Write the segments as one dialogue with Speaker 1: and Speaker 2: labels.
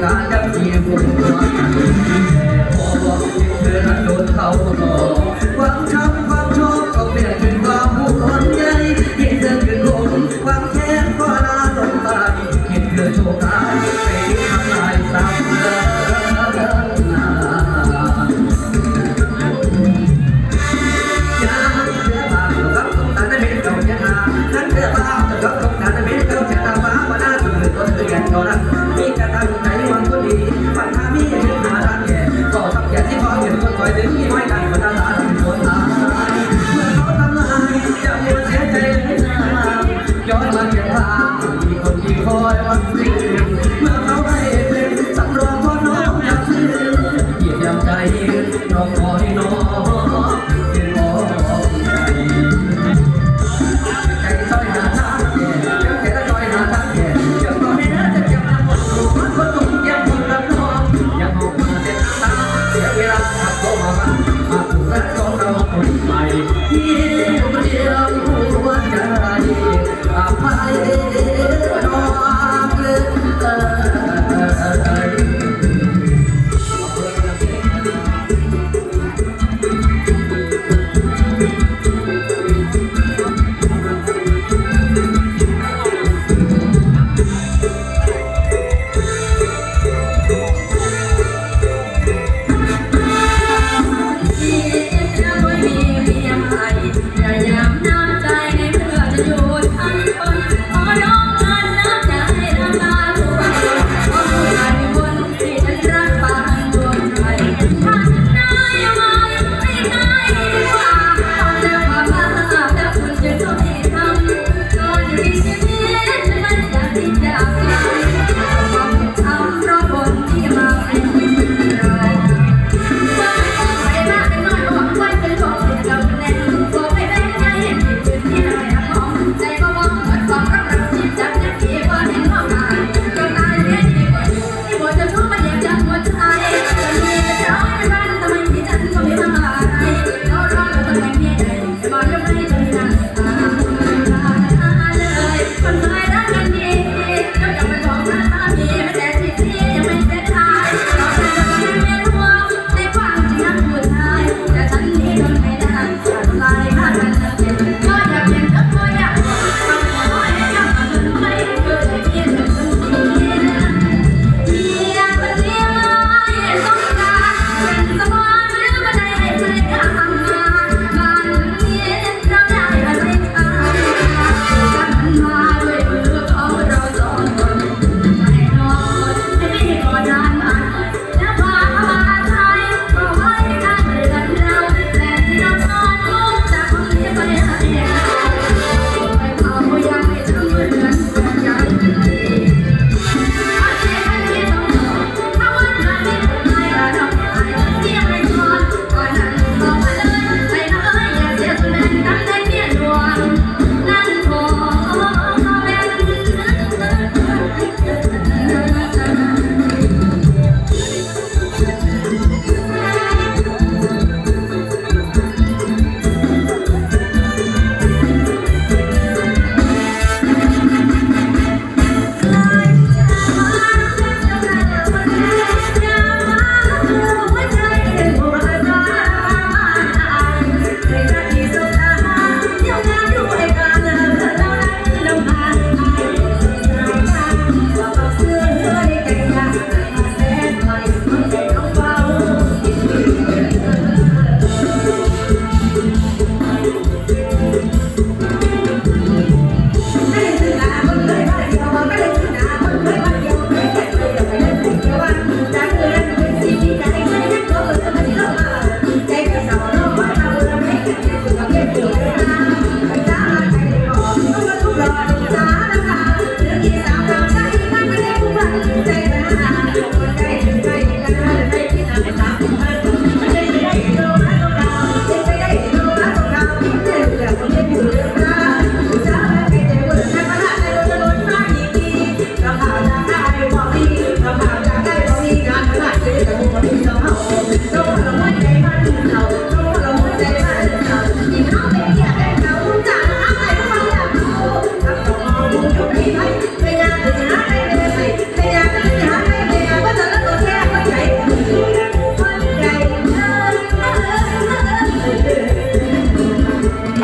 Speaker 1: God. คอยเดินที่ไว้ในบรรดาลาที่โนตายเมื่อเขาทำลายจะเม่ ยังหัวใจอภัยน้องเล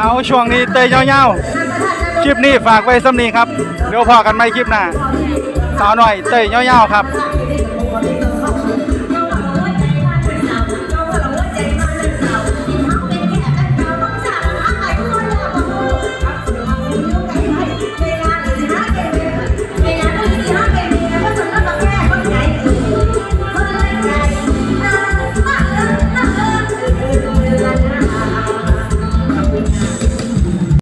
Speaker 2: เอาช่วงนี้เตยเงา
Speaker 3: ๆคลิปนี้ฝากไว้สำนีครับเดี๋ยวพอกันไหม่คลิปหน้าสาวหน่อยเตยเงาๆครับ